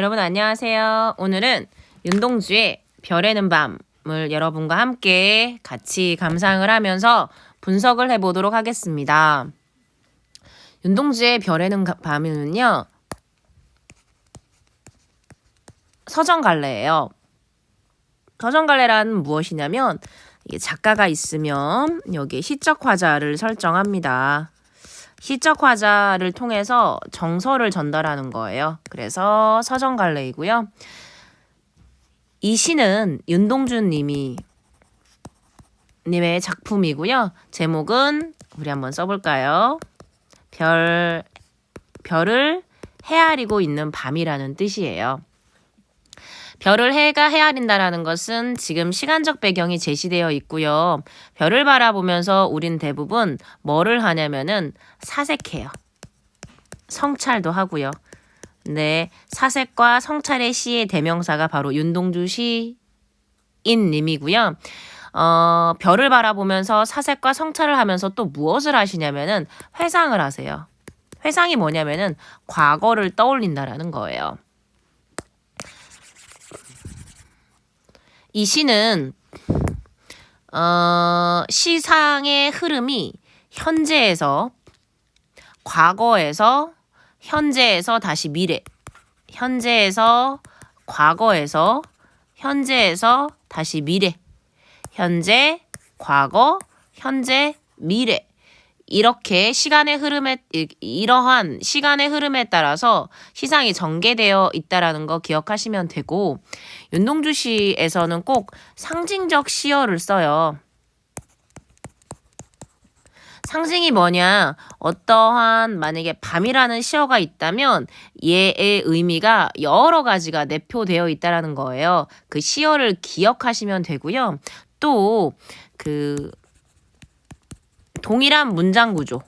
여러분 안녕하세요. 오늘은 윤동주의 별에는 밤을 여러분과 함께 같이 감상을 하면서 분석을 해보도록 하겠습니다. 윤동주의 별에는 가- 밤은요. 서정갈래예요. 서정갈래란 무엇이냐면 작가가 있으면 여기에 시적 화자를 설정합니다. 시적 화자를 통해서 정서를 전달하는 거예요. 그래서 서정갈래이고요. 이 시는 윤동준 님이 님의 작품이고요. 제목은 우리 한번 써볼까요? 별 별을 헤아리고 있는 밤이라는 뜻이에요. 별을 해가 헤아린다라는 것은 지금 시간적 배경이 제시되어 있고요. 별을 바라보면서 우린 대부분 뭐를 하냐면은 사색해요. 성찰도 하고요. 네, 사색과 성찰의 시의 대명사가 바로 윤동주 시인님이고요. 어, 별을 바라보면서 사색과 성찰을 하면서 또 무엇을 하시냐면은 회상을 하세요. 회상이 뭐냐면은 과거를 떠올린다라는 거예요. 이 시는 어, 시상의 흐름이 현재에서 과거에서 현재에서 다시 미래 현재에서 과거에서 현재에서 다시 미래 현재 과거 현재 미래 이렇게 시간의 흐름에 이- 이러한 시간의 흐름에 따라서 시상이 전개되어 있다라는 거 기억하시면 되고 윤동주 시에서는 꼭 상징적 시어를 써요. 상징이 뭐냐? 어떠한 만약에 밤이라는 시어가 있다면 얘의 의미가 여러 가지가 내포되어 있다라는 거예요. 그 시어를 기억하시면 되고요. 또그 동일한 문장 구조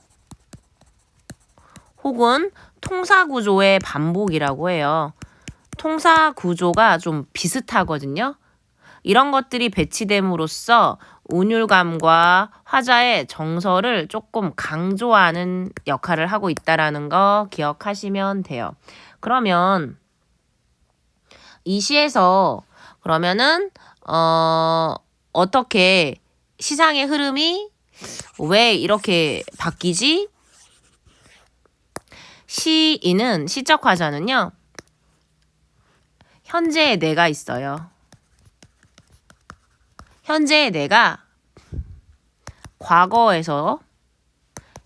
혹은 통사 구조의 반복이라고 해요. 통사 구조가 좀 비슷하거든요. 이런 것들이 배치됨으로써 운율감과 화자의 정서를 조금 강조하는 역할을 하고 있다라는 거 기억하시면 돼요. 그러면 이 시에서 그러면은 어 어떻게 시상의 흐름이 왜 이렇게 바뀌지? 시인은 시적 화자는요. 현재의 내가 있어요. 현재의 내가 과거에서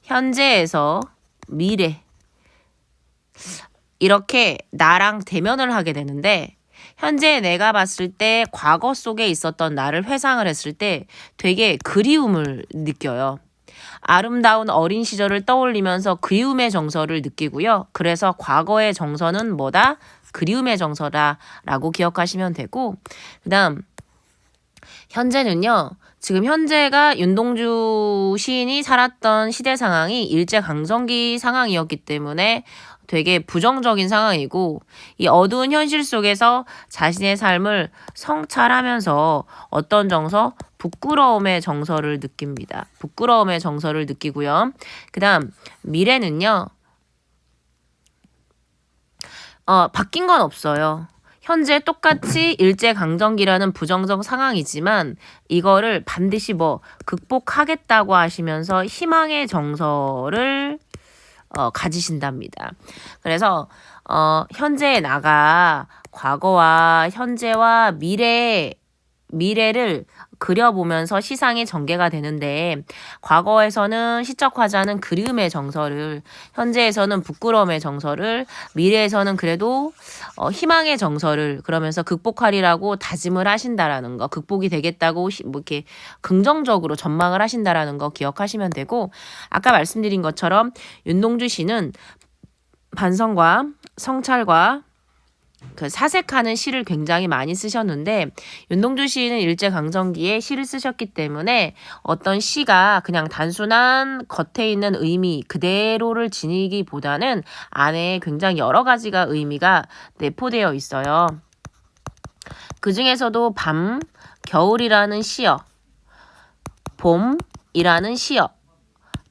현재에서 미래 이렇게 나랑 대면을 하게 되는데 현재 내가 봤을 때 과거 속에 있었던 나를 회상을 했을 때 되게 그리움을 느껴요. 아름다운 어린 시절을 떠올리면서 그리움의 정서를 느끼고요. 그래서 과거의 정서는 뭐다? 그리움의 정서다라고 기억하시면 되고 그 다음 현재는요. 지금 현재가 윤동주 시인이 살았던 시대 상황이 일제 강점기 상황이었기 때문에 되게 부정적인 상황이고 이 어두운 현실 속에서 자신의 삶을 성찰하면서 어떤 정서 부끄러움의 정서를 느낍니다. 부끄러움의 정서를 느끼고요. 그 다음 미래는요. 어, 바뀐 건 없어요. 현재 똑같이 일제 강점기라는 부정적 상황이지만 이거를 반드시 뭐 극복하겠다고 하시면서 희망의 정서를 어, 가지신답니다. 그래서 어, 현재의 나가 과거와 현재와 미래 미래를 그려보면서 시상이 전개가 되는데 과거에서는 시적 화자는 그리움의 정서를 현재에서는 부끄러움의 정서를 미래에서는 그래도 어, 희망의 정서를 그러면서 극복하리라고 다짐을 하신다라는 거 극복이 되겠다고 히- 뭐 이렇게 긍정적으로 전망을 하신다라는 거 기억하시면 되고 아까 말씀드린 것처럼 윤동주 씨는 반성과 성찰과 그 사색하는 시를 굉장히 많이 쓰셨는데 윤동주 시인은 일제 강점기에 시를 쓰셨기 때문에 어떤 시가 그냥 단순한 겉에 있는 의미 그대로를 지니기보다는 안에 굉장히 여러 가지가 의미가 내포되어 있어요. 그 중에서도 밤, 겨울이라는 시어, 봄이라는 시어,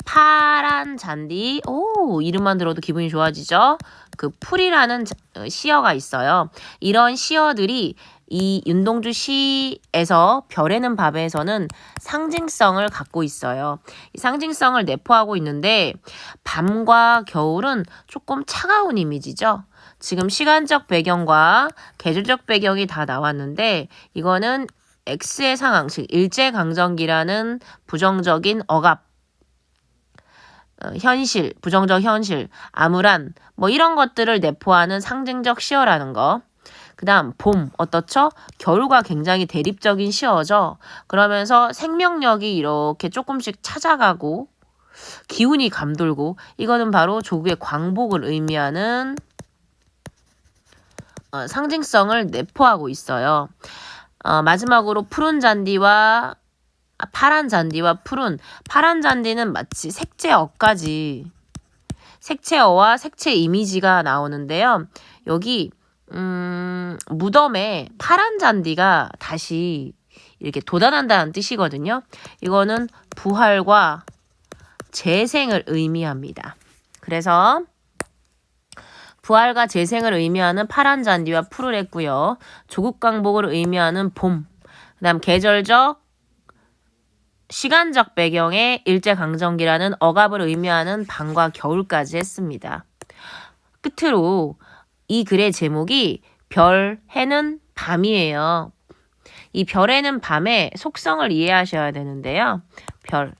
파란 잔디, 오, 이름만 들어도 기분이 좋아지죠? 그 풀이라는 자- 어, 시어가 있어요. 이런 시어들이 이 윤동주 시에서 별에는 밤에서는 상징성을 갖고 있어요. 이 상징성을 내포하고 있는데 밤과 겨울은 조금 차가운 이미지죠. 지금 시간적 배경과 계절적 배경이 다 나왔는데 이거는 X의 상황, 즉 일제강점기라는 부정적인 억압 어, 현실, 부정적 현실, 암울한 뭐 이런 것들을 내포하는 상징적 시어라는 거. 그다음 봄 어떻죠? 겨울과 굉장히 대립적인 시어죠. 그러면서 생명력이 이렇게 조금씩 찾아가고 기운이 감돌고 이거는 바로 조국의 광복을 의미하는 어, 상징성을 내포하고 있어요. 어, 마지막으로 푸른 잔디와 아, 파란 잔디와 푸른 파란 잔디는 마치 색채 어까지 색채 어와 색채 이미지가 나오는데요. 여기 음, 무덤에 파란 잔디가 다시 이렇게 돋아난다는 뜻이거든요. 이거는 부활과 재생을 의미합니다. 그래서 부활과 재생을 의미하는 파란 잔디와 푸를 했고요. 조국 강복을 의미하는 봄. 그다음 계절적 시간적 배경의 일제강점기라는 억압을 의미하는 밤과 겨울까지 했습니다. 끝으로 이 글의 제목이 별, 해는 밤이에요. 이 별에는 밤의 속성을 이해하셔야 되는데요. 별.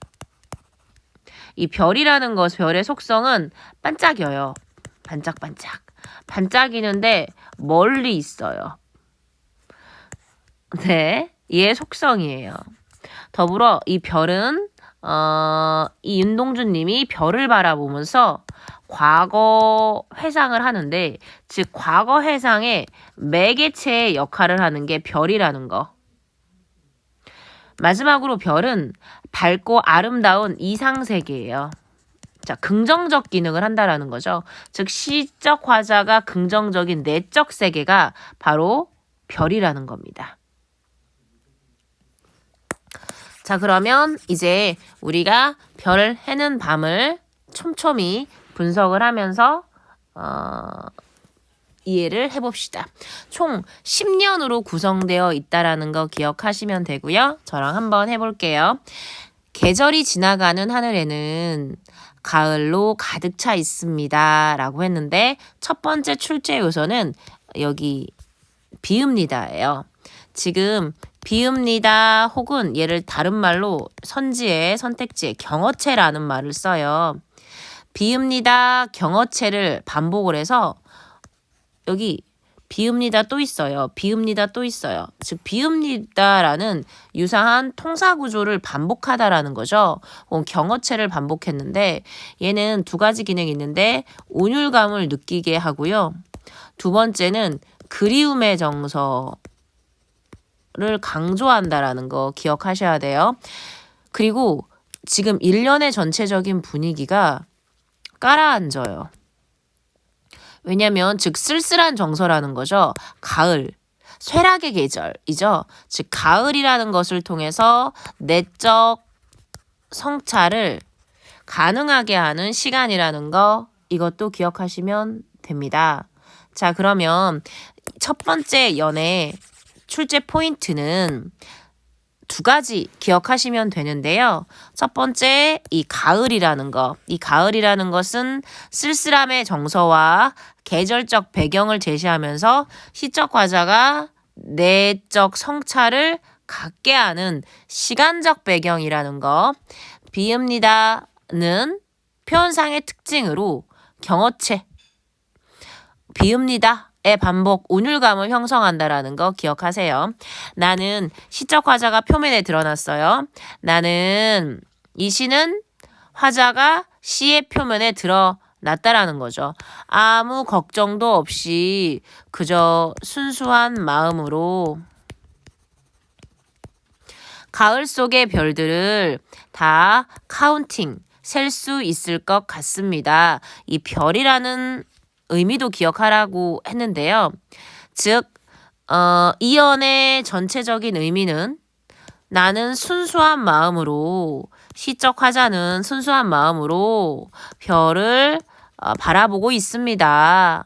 이 별이라는 것, 별의 속성은 반짝여요. 반짝반짝. 반짝이는데 멀리 있어요. 네. 얘의 속성이에요. 더불어 이 별은 어, 이 윤동준 님이 별을 바라보면서 과거 회상을 하는데 즉 과거 회상의 매개체의 역할을 하는 게 별이라는 거. 마지막으로 별은 밝고 아름다운 이상 세계예요. 자, 긍정적 기능을 한다라는 거죠. 즉 시적 화자가 긍정적인 내적 세계가 바로 별이라는 겁니다. 자, 그러면 이제 우리가 별, 해는 밤을 촘촘히 분석을 하면서 어, 이해를 해봅시다. 총 10년으로 구성되어 있다라는 거 기억하시면 되고요. 저랑 한번 해볼게요. 계절이 지나가는 하늘에는 가을로 가득 차 있습니다. 라고 했는데 첫 번째 출제 요소는 여기 비읍니다예요. 지금 비읍니다 혹은 얘를 다른 말로 선지에 선택지에 경어체라는 말을 써요. 비읍니다 경어체를 반복을 해서 여기 비읍니다 또 있어요. 비읍니다 또 있어요. 즉 비읍니다라는 유사한 통사 구조를 반복하다라는 거죠. 경어체를 반복했는데 얘는 두 가지 기능이 있는데 온율감을 느끼게 하고요. 두 번째는 그리움의 정서 를 강조한다라는 거 기억하셔야 돼요. 그리고 지금 1년의 전체적인 분위기가 깔아앉아요. 왜냐면 즉 쓸쓸한 정서라는 거죠. 가을. 쇠락의 계절이죠. 즉 가을이라는 것을 통해서 내적 성찰을 가능하게 하는 시간이라는 거 이것도 기억하시면 됩니다. 자, 그러면 첫 번째 연애 출제 포인트는 두 가지 기억하시면 되는데요. 첫 번째, 이 가을이라는 것. 이 가을이라는 것은 쓸쓸함의 정서와 계절적 배경을 제시하면서 시적 과자가 내적 성찰을 갖게 하는 시간적 배경이라는 것. 비읍니다는 표현상의 특징으로 경어체. 비읍니다. 의 반복 운율감을 형성한다라는 거 기억하세요. 나는 시적 화자가 표면에 드러났어요. 나는 이 시는 화자가 시의 표면에 드러났다라는 거죠. 아무 걱정도 없이 그저 순수한 마음으로 가을 속의 별들을 다 카운팅 셀 수 있을 것 같습니다. 이 별이라는 의미도 기억하라고 했는데요. 즉, 어, 이연의 전체적인 의미는 나는 순수한 마음으로, 시적 화자는 순수한 마음으로 별을 어, 바라보고 있습니다.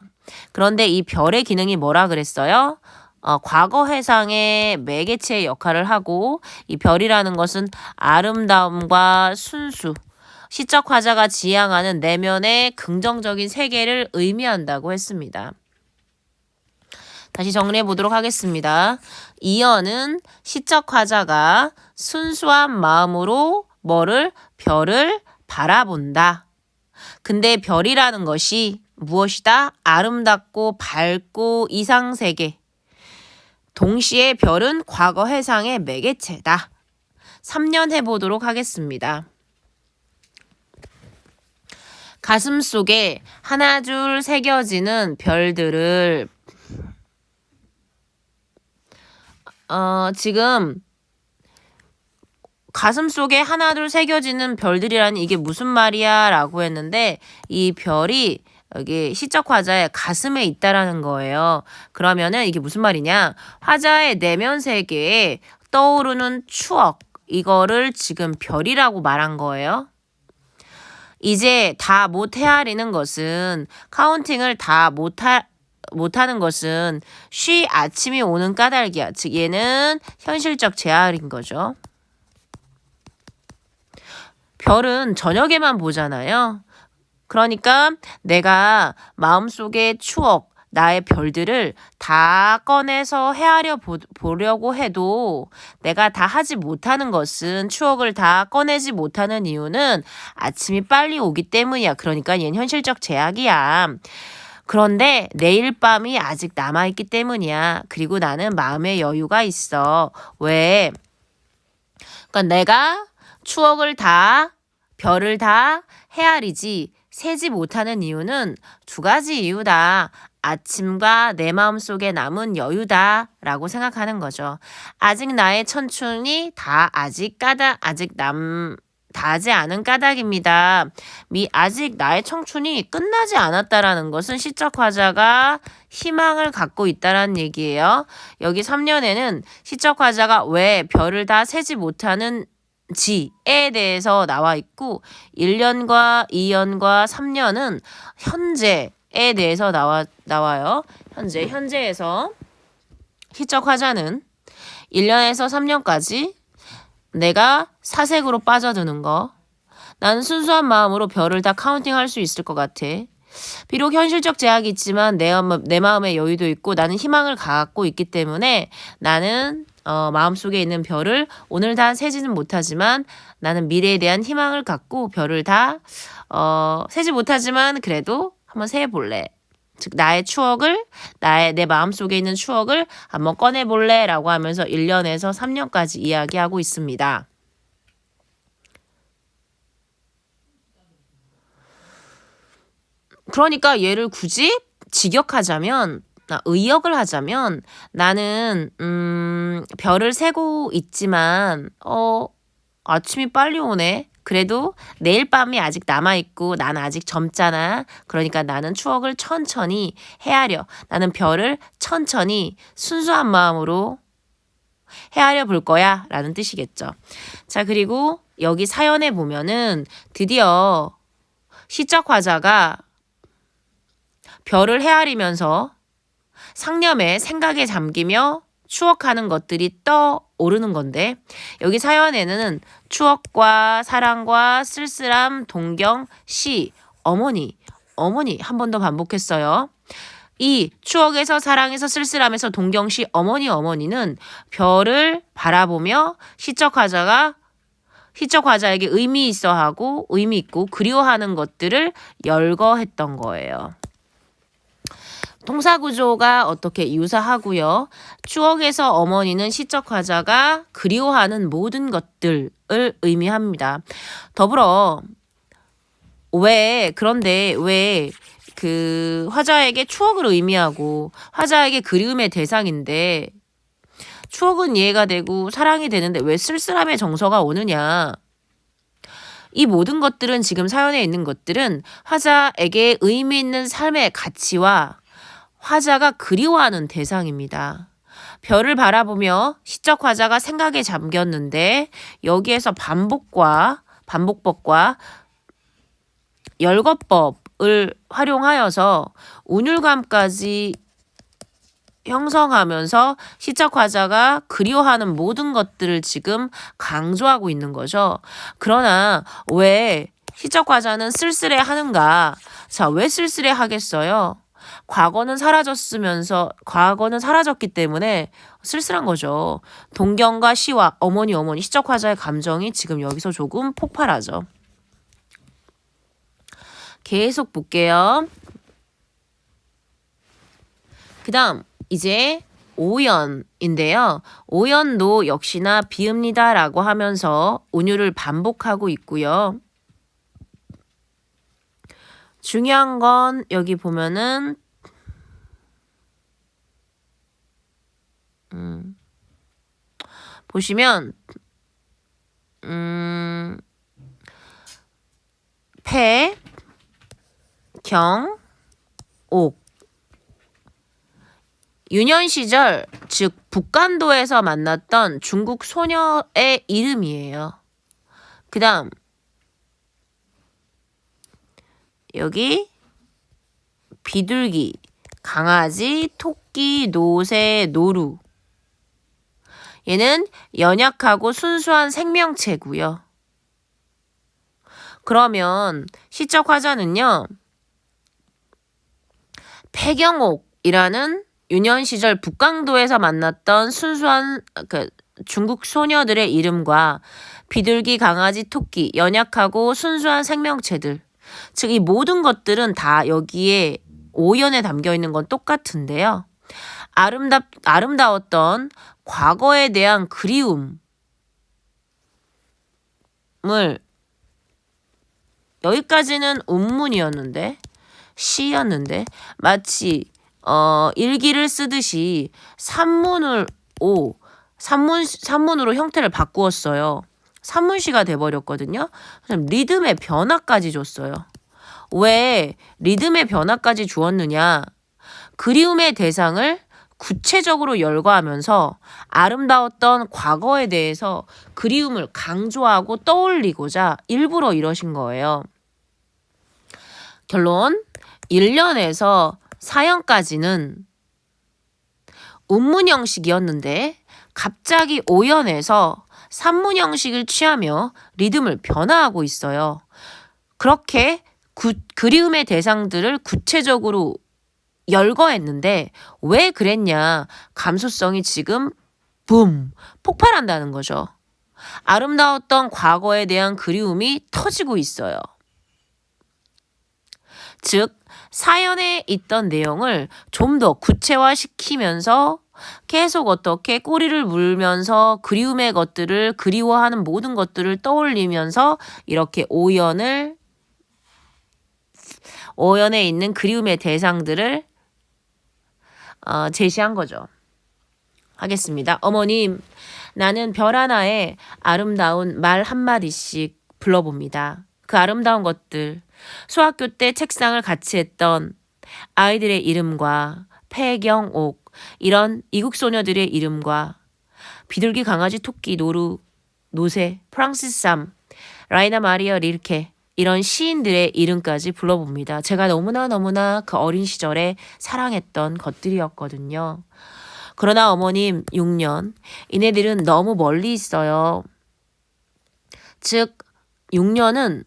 그런데 이 별의 기능이 뭐라 그랬어요? 어, 과거 해상의 매개체의 역할을 하고 이 별이라는 것은 아름다움과 순수, 시적 화자가 지향하는 내면의 긍정적인 세계를 의미한다고 했습니다. 다시 정리해 보도록 하겠습니다. 이어는 시적 화자가 순수한 마음으로 뭐를 별을 바라본다. 근데 별이라는 것이 무엇이다? 아름답고 밝고 이상세계. 동시에 별은 과거 해상의 매개체다. 3년 해보도록 하겠습니다. 가슴 속에 하나 줄 새겨지는 별들을 어, 지금 가슴 속에 하나 둘 새겨지는 별들이라는 이게 무슨 말이야 라고 했는데 이 별이 여기 시적 화자의 가슴에 있다라는 거예요. 그러면은 이게 무슨 말이냐? 화자의 내면 세계에 떠오르는 추억 이거를 지금 별이라고 말한 거예요. 이제 다 못 헤아리는 것은 카운팅을 다 못하 못하는 것은 쉬 아침이 오는 까닭이야. 즉 얘는 현실적 제약인 거죠. 별은 저녁에만 보잖아요. 그러니까 내가 마음속의 추억, 나의 별들을 다 꺼내서 헤아려 보, 보려고 해도 내가 다 하지 못하는 것은 추억을 다 꺼내지 못하는 이유는 아침이 빨리 오기 때문이야. 그러니까 얘는 현실적 제약이야. 그런데 내일 밤이 아직 남아있기 때문이야. 그리고 나는 마음의 여유가 있어. 왜? 그러니까 내가 추억을 다, 별을 다 헤아리지, 세지 못하는 이유는 두 가지 이유다. 아침과 내 마음속에 남은 여유다. 라고 생각하는 거죠. 아직 나의 천춘이 다 아직 까다, 아직 남, 다하지 않은 까닭입니다. 미 아직 나의 청춘이 끝나지 않았다라는 것은 시적 화자가 희망을 갖고 있다라는 얘기예요. 여기 3년에는 시적 화자가 왜 별을 다 세지 못하는 지에 대해서 나와 있고 1년과 2년과 3년은 현재 에 대해서 나와 나와요. 현재 현재에서 시적 화자는 1년에서 3년까지 내가 사색으로 빠져드는 거. 나는 순수한 마음으로 별을 다 카운팅 할 수 있을 것 같아. 비록 현실적 제약이 있지만 내, 내 마음의 여유도 있고 나는 희망을 갖고 있기 때문에 나는 어, 마음속에 있는 별을 오늘 다 세지는 못하지만 나는 미래에 대한 희망을 갖고 별을 다 어, 세지 못하지만 그래도 한번 세 볼래. 즉 나의 추억을 나의 내 마음속에 있는 추억을 한번 꺼내 볼래라고 하면서 1년에서 3년까지 이야기하고 있습니다. 그러니까 얘를 굳이 직역하자면 아, 의역을 하자면 나는 음 별을 세고 있지만 어 아침이 빨리 오네. 그래도 내일 밤이 아직 남아있고 나는 아직 젊잖아. 그러니까 나는 추억을 천천히 헤아려. 나는 별을 천천히 순수한 마음으로 헤아려 볼 거야. 라는 뜻이겠죠. 자, 그리고 여기 사연에 보면은 드디어 시적 화자가 별을 헤아리면서 상념의 생각에 잠기며 추억하는 것들이 떠오르는 건데 여기 사연에는 추억과 사랑과 쓸쓸함, 동경, 시, 어머니, 어머니 한 번 더 반복했어요. 이 추억에서 사랑에서 쓸쓸함에서 동경 시 어머니 어머니는 별을 바라보며 시적 화자가 시적 화자에게 의미 있어 하고 의미 있고 그리워하는 것들을 열거했던 거예요. 동사 구조가 어떻게 유사하고요. 추억에서 어머니는 시적 화자가 그리워하는 모든 것들을 의미합니다. 더불어 왜 그런데 왜 그 화자에게 추억을 의미하고 화자에게 그리움의 대상인데 추억은 이해가 되고 사랑이 되는데 왜 쓸쓸함의 정서가 오느냐? 이 모든 것들은 지금 사연에 있는 것들은 화자에게 의미 있는 삶의 가치와 화자가 그리워하는 대상입니다. 별을 바라보며 시적 화자가 생각에 잠겼는데 여기에서 반복과 반복법과 열거법을 활용하여서 운율감까지 형성하면서 시적 화자가 그리워하는 모든 것들을 지금 강조하고 있는 거죠. 그러나 왜 시적 화자는 쓸쓸해 하는가? 자, 왜 쓸쓸해 하겠어요? 과거는 사라졌으면서 과거는 사라졌기 때문에 쓸쓸한 거죠. 동경과 시와 어머니 어머니 시적 화자의 감정이 지금 여기서 조금 폭발하죠. 계속 볼게요. 그다음 이제 오연인데요. 오연도 역시나 비읍니다라고 하면서 운율을 반복하고 있고요. 중요한 건 여기 보면은 음, 보시면 음, 폐, 경, 옥 유년 시절, 즉 북간도에서 만났던 중국 소녀의 이름이에요. 그 다음 여기 비둘기, 강아지, 토끼, 노새, 노루. 얘는 연약하고 순수한 생명체고요. 그러면 시적 화자는요. 폐경옥이라는 유년 시절 북강도에서 만났던 순수한 그 중국 소녀들의 이름과 비둘기, 강아지, 토끼, 연약하고 순수한 생명체들. 즉, 이 모든 것들은 다 여기에 오연에 담겨 있는 건 똑같은데요. 아름답, 아름다웠던 과거에 대한 그리움을 여기까지는 운문이었는데 시였는데 마치 어, 일기를 쓰듯이 산문을 오 산문 산문으로 형태를 바꾸었어요. 산문시가 돼 버렸거든요. 리듬의 변화까지 줬어요. 왜 리듬의 변화까지 주었느냐? 그리움의 대상을 구체적으로 열거하면서 아름다웠던 과거에 대해서 그리움을 강조하고 떠올리고자 일부러 이러신 거예요. 결론 1년에서 4년까지는 운문 형식이었는데 갑자기 5년에서 산문 형식을 취하며 리듬을 변화하고 있어요. 그렇게 구, 그리움의 대상들을 구체적으로 열거했는데 왜 그랬냐? 감수성이 지금 붐 폭발한다는 거죠. 아름다웠던 과거에 대한 그리움이 터지고 있어요. 즉, 사연에 있던 내용을 좀 더 구체화시키면서 계속 어떻게 꼬리를 물면서 그리움의 것들을 그리워하는 모든 것들을 떠올리면서 이렇게 오연을 오연에 있는 그리움의 대상들을 어, 제시한 거죠. 하겠습니다. 어머님, 나는 별 하나에 아름다운 말 한마디씩 불러봅니다. 그 아름다운 것들, 수학교 때 책상을 같이 했던 아이들의 이름과 폐경옥, 이런 이국 소녀들의 이름과 비둘기 강아지 토끼 노루 노새 프랑시스 삼 라이나 마리아 릴케 이런 시인들의 이름까지 불러봅니다. 제가 너무나 너무나 그 어린 시절에 사랑했던 것들이었거든요. 그러나 어머님 6년 이네들은 너무 멀리 있어요. 즉 6년은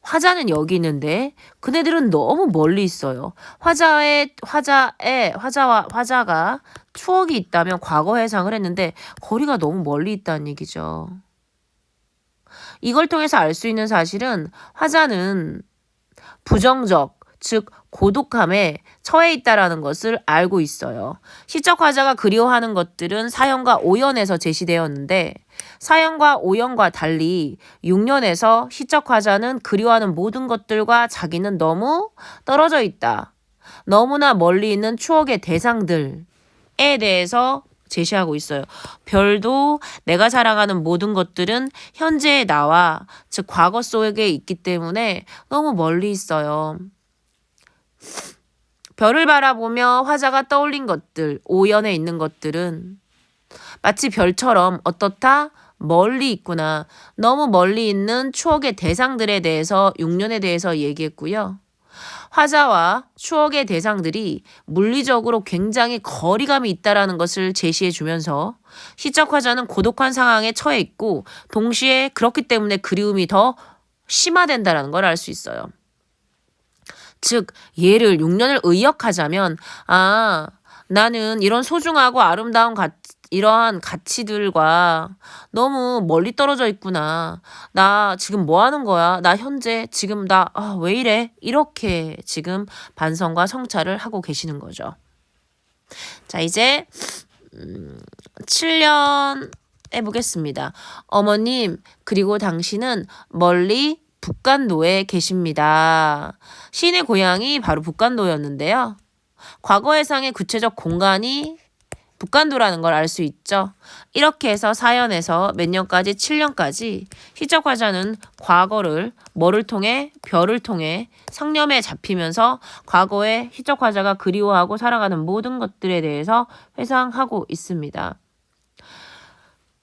화자는 여기 있는데 그네들은 너무 멀리 있어요. 화자의 화자의 화자와 화자가 추억이 있다면 과거 해상을 했는데 거리가 너무 멀리 있다는 얘기죠. 이걸 통해서 알 수 있는 사실은 화자는 부정적, 즉 고독함에 처해 있다라는 것을 알고 있어요. 시적 화자가 그리워하는 것들은 사연과 오연에서 제시되었는데 사연과 오연과 달리 6년에서 시적 화자는 그리워하는 모든 것들과 자기는 너무 떨어져 있다. 너무나 멀리 있는 추억의 대상들에 대해서 제시하고 있어요. 별도 내가 사랑하는 모든 것들은 현재의 나와 즉 과거 속에 있기 때문에 너무 멀리 있어요. 별을 바라보며 화자가 떠올린 것들, 오연에 있는 것들은 마치 별처럼 어떻다? 멀리 있구나. 너무 멀리 있는 추억의 대상들에 대해서 6년에 대해서 얘기했고요. 화자와 추억의 대상들이 물리적으로 굉장히 거리감이 있다라는 것을 제시해 주면서 시적 화자는 고독한 상황에 처해 있고 동시에 그렇기 때문에 그리움이 더 심화된다라는 걸 알 수 있어요. 즉 얘를 6년을 의역하자면 아 나는 이런 소중하고 아름다운 가, 이러한 가치들과 너무 멀리 떨어져 있구나. 나 지금 뭐 하는 거야? 나 현재 지금 나 왜 이래? 이렇게 지금 반성과 성찰을 하고 계시는 거죠. 자, 이제 음, 7년 해보겠습니다. 어머님, 그리고 당신은 멀리 북간도에 계십니다. 시인의 고향이 바로 북간도였는데요. 과거 해상의 구체적 공간이 북간도라는 걸 알 수 있죠. 이렇게 해서 사연에서 몇 년까지 7년까지 시적 화자는 과거를 뭐를 통해 별을 통해 상념에 잡히면서 과거의 시적 화자가 그리워하고 살아가는 모든 것들에 대해서 회상하고 있습니다.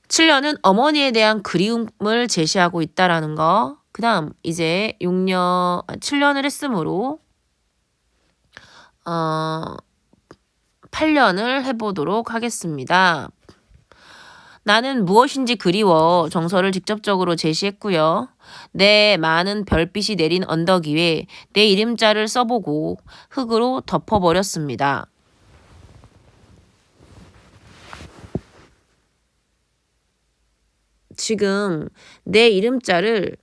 7년은 어머니에 대한 그리움을 제시하고 있다라는 거. 그다음 이제 6년 7년을 했으므로 어 8년을 해보도록 하겠습니다. 나는 무엇인지 그리워 정서를 직접적으로 제시했고요. 내 많은 별빛이 내린 언덕 위에 내 이름자를 써보고 흙으로 덮어버렸습니다. 지금 내 이름자를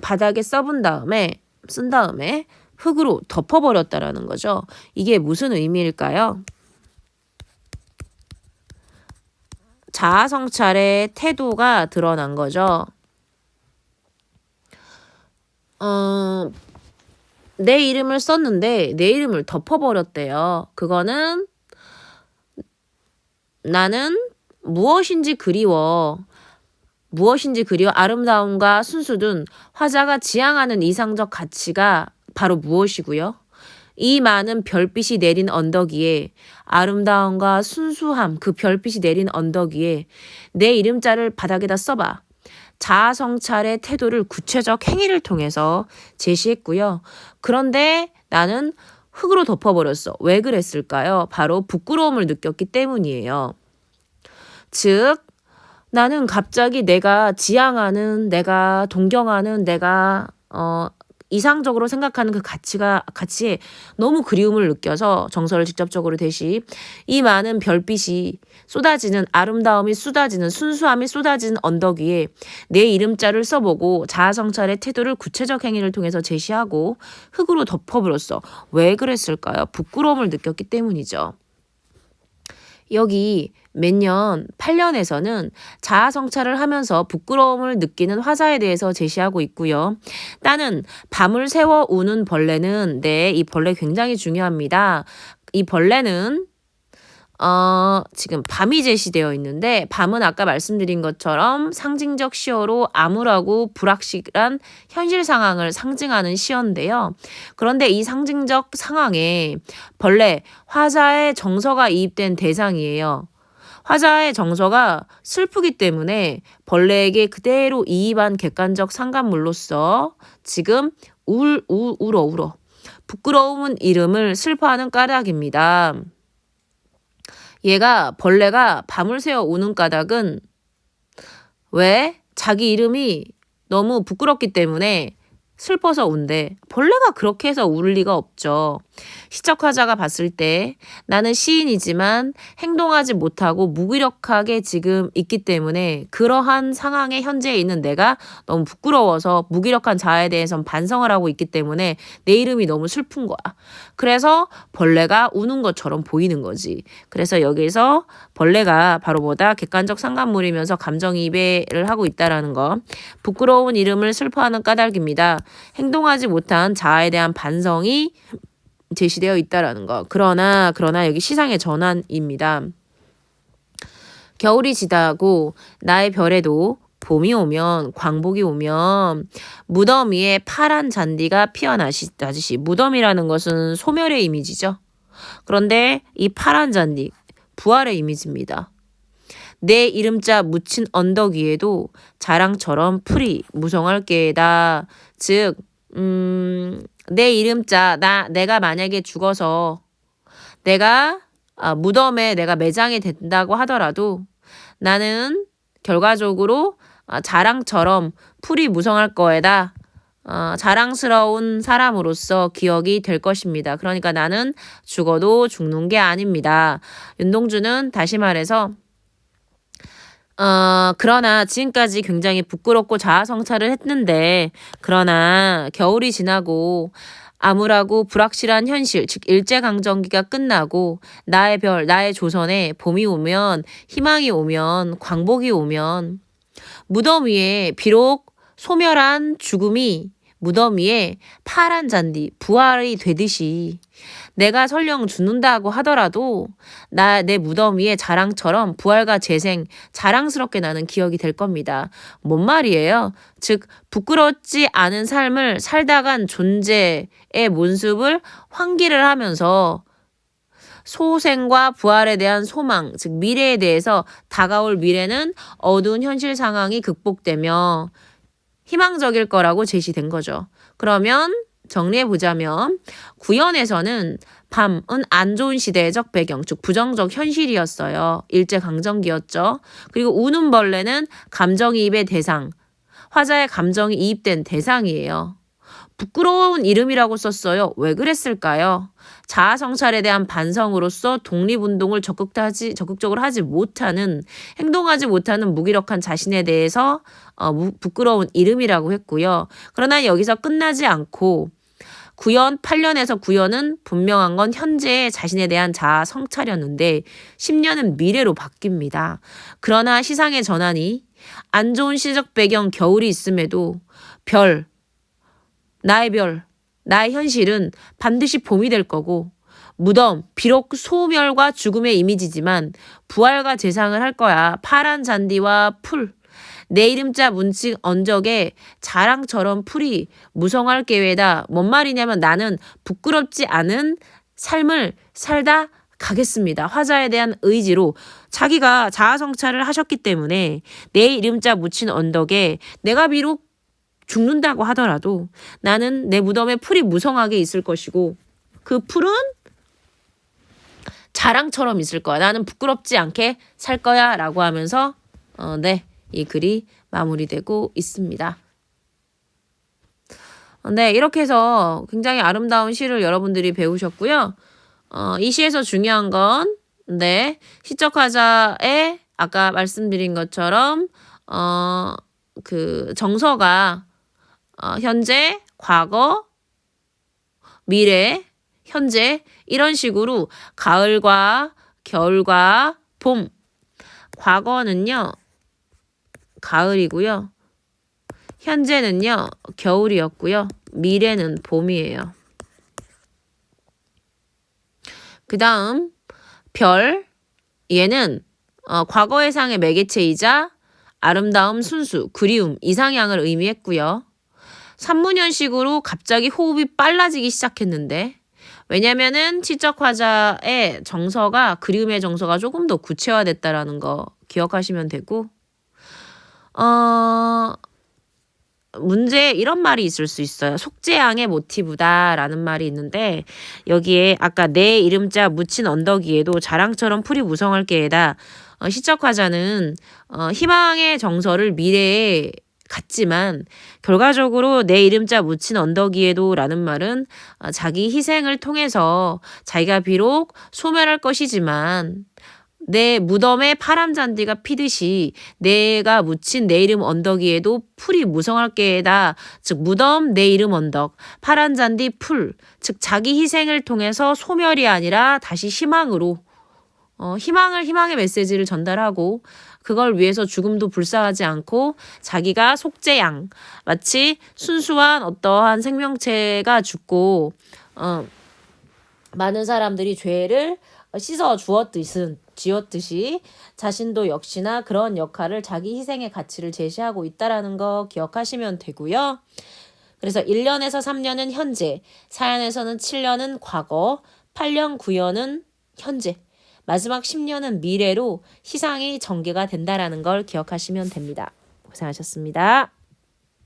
바닥에 써본 다음에 쓴 다음에 흙으로 덮어버렸다라는 거죠. 이게 무슨 의미일까요? 자아 성찰의 태도가 드러난 거죠. 어, 내 이름을 썼는데 내 이름을 덮어버렸대요. 그거는 나는 무엇인지 그리워. 무엇인지 그리워 아름다움과 순수든 화자가 지향하는 이상적 가치가 바로 무엇이고요? 이 많은 별빛이 내린 언덕 위에 아름다움과 순수함 그 별빛이 내린 언덕 위에 내 이름자를 바닥에다 써봐. 자아 성찰의 태도를 구체적 행위를 통해서 제시했고요. 그런데 나는 흙으로 덮어버렸어. 왜 그랬을까요? 바로 부끄러움을 느꼈기 때문이에요. 즉, 나는 갑자기 내가 지향하는, 내가 동경하는, 내가, 어, 이상적으로 생각하는 그 가치가 가치에 너무 그리움을 느껴서 정서를 직접적으로 대시 이 많은 별빛이 쏟아지는 아름다움이 쏟아지는 순수함이 쏟아지는 언덕 위에 내 이름자를 써보고 자아성찰의 태도를 구체적 행위를 통해서 제시하고 흙으로 덮어버렸어. 왜 그랬을까요? 부끄러움을 느꼈기 때문이죠. 여기 몇 년, 8년에서는 자아 성찰을 하면서 부끄러움을 느끼는 화자에 대해서 제시하고 있고요. 따는 밤을 새워 우는 벌레는 네, 이 벌레 굉장히 중요합니다. 이 벌레는 어, 지금 밤이 제시되어 있는데 밤은 아까 말씀드린 것처럼 상징적 시어로 암울하고 불확실한 현실 상황을 상징하는 시어인데요. 그런데 이 상징적 상황에 벌레, 화자의 정서가 이입된 대상이에요. 화자의 정서가 슬프기 때문에 벌레에게 그대로 이입한 객관적 상관물로서 지금 울, 우, 울어, 울어. 부끄러움은 이름을 슬퍼하는 까닭입니다. 얘가 벌레가 밤을 새워 우는 까닭은 왜? 자기 이름이 너무 부끄럽기 때문에 슬퍼서 운대. 벌레가 그렇게 해서 울 리가 없죠. 시적화자가 봤을 때 나는 시인이지만 행동하지 못하고 무기력하게 지금 있기 때문에 그러한 상황에 현재 있는 내가 너무 부끄러워서 무기력한 자아에 대해선 반성을 하고 있기 때문에 내 이름이 너무 슬픈 거야. 그래서 벌레가 우는 것처럼 보이는 거지. 그래서 여기서 벌레가 바로 뭐다? 객관적 상관물이면서 감정이입을 하고 있다라는 거. 부끄러운 이름을 슬퍼하는 까닭입니다. 행동하지 못한 자아에 대한 반성이 제시되어 있다라는 거. 그러나 그러나 여기 시상의 전환입니다. 겨울이 지나고 나의 별에도 봄이 오면 광복이 오면 무덤 위에 파란 잔디가 피어나듯이 무덤이라는 것은 소멸의 이미지죠. 그런데 이 파란 잔디 부활의 이미지입니다. 내 이름자 묻힌 언덕 위에도 자랑처럼 풀이 무성할 게다. 즉, 음, 내 이름자, 나, 내가 만약에 죽어서 내가 아, 무덤에 내가 매장이 된다고 하더라도 나는 결과적으로 아, 자랑처럼 풀이 무성할 거에다 어, 자랑스러운 사람으로서 기억이 될 것입니다. 그러니까 나는 죽어도 죽는 게 아닙니다. 윤동주는 다시 말해서 어, 그러나 지금까지 굉장히 부끄럽고 자아성찰을 했는데, 그러나 겨울이 지나고 암울하고 불확실한 현실, 즉 일제강점기가 끝나고 나의 별, 나의 조선에 봄이 오면, 희망이 오면, 광복이 오면, 무덤 위에 비록 소멸한 죽음이 무덤 위에 파란 잔디, 부활이 되듯이 내가 설령 죽는다고 하더라도 나 내 무덤 위에 자랑처럼 부활과 재생 자랑스럽게 나는 기억이 될 겁니다. 뭔 말이에요? 즉 부끄럽지 않은 삶을 살다간 존재의 모습을 환기를 하면서 소생과 부활에 대한 소망, 즉 미래에 대해서 다가올 미래는 어두운 현실 상황이 극복되며 희망적일 거라고 제시된 거죠. 그러면 정리해 보자면 구연에서는 밤은 안 좋은 시대적 배경, 즉 부정적 현실이었어요. 일제 강점기였죠. 그리고 우는 벌레는 감정이입의 대상, 화자의 감정이 이입된 대상이에요. 부끄러운 이름이라고 썼어요. 왜 그랬을까요? 자아 성찰에 대한 반성으로서 독립운동을 적극하지, 적극적으로 하지 못하는, 행동하지 못하는 무기력한 자신에 대해서 어, 무, 부끄러운 이름이라고 했고요. 그러나 여기서 끝나지 않고 구연 8년에서 구연은 분명한 건 현재의 자신에 대한 자아 성찰이었는데 10년은 미래로 바뀝니다. 그러나 시상의 전환이 안 좋은 시적 배경 겨울이 있음에도 별, 나의 별, 나의 현실은 반드시 봄이 될 거고 무덤, 비록 소멸과 죽음의 이미지지만 부활과 재상을 할 거야. 파란 잔디와 풀. 내 이름자 문칙 언적에 자랑처럼 풀이 무성할 계획다. 뭔 말이냐면 나는 부끄럽지 않은 삶을 살다 가겠습니다. 화자에 대한 의지로 자기가 자아 성찰을 하셨기 때문에 내 이름자 묻힌 언덕에 내가 비록 죽는다고 하더라도 나는 내 무덤에 풀이 무성하게 있을 것이고 그 풀은 자랑처럼 있을 거야. 나는 부끄럽지 않게 살 거야. 라고 하면서, 어, 네, 이 글이 마무리되고 있습니다. 어, 네, 이렇게 해서 굉장히 아름다운 시를 여러분들이 배우셨고요. 어, 이 시에서 중요한 건, 네, 시적 화자의 아까 말씀드린 것처럼, 어, 그 정서가 어, 현재, 과거, 미래, 현재 이런 식으로 가을과 겨울과 봄 과거는요 가을이고요. 현재는요 겨울이었고요. 미래는 봄이에요. 그 다음 별. 얘는 어, 과거의 상의 매개체이자 아름다움, 순수, 그리움, 이상향을 의미했고요. 산문현식으로 갑자기 호흡이 빨라지기 시작했는데 왜냐면은 치적 화자의 정서가 그림의 정서가 조금 더 구체화됐다라는 거 기억하시면 되고 어 문제 이런 말이 있을 수 있어요. 속재양의 모티브다라는 말이 있는데 여기에 아까 내 이름자 묻힌 언덕 위에도 자랑처럼 풀이 무성할 게에다 어, 시적 화자는 어, 희망의 정서를 미래에 같지만 결과적으로 내 이름자 묻힌 언덕위에도 라는 말은 어, 자기 희생을 통해서 자기가 비록 소멸할 것이지만 내 무덤에 파란 잔디가 피듯이 내가 묻힌 내 이름 언덕 위에도 풀이 무성할 게다. 즉 무덤 내 이름 언덕 파란 잔디 풀. 즉 자기 희생을 통해서 소멸이 아니라 다시 희망으로 어, 희망을 희망의 메시지를 전달하고 그걸 위해서 죽음도 불사하지 않고 자기가 속죄양 마치 순수한 어떠한 생명체가 죽고 어, 많은 사람들이 죄를 씻어 주었듯은 지었듯이 자신도 역시나 그런 역할을 자기 희생의 가치를 제시하고 있다라는 거 기억하시면 되고요. 그래서 1년에서 3년은 현재, 4년에서는 7년은 과거, 8년, 9년은 현재. 마지막 10년은 미래로 시상이 전개가 된다라는 걸 기억하시면 됩니다. 고생하셨습니다.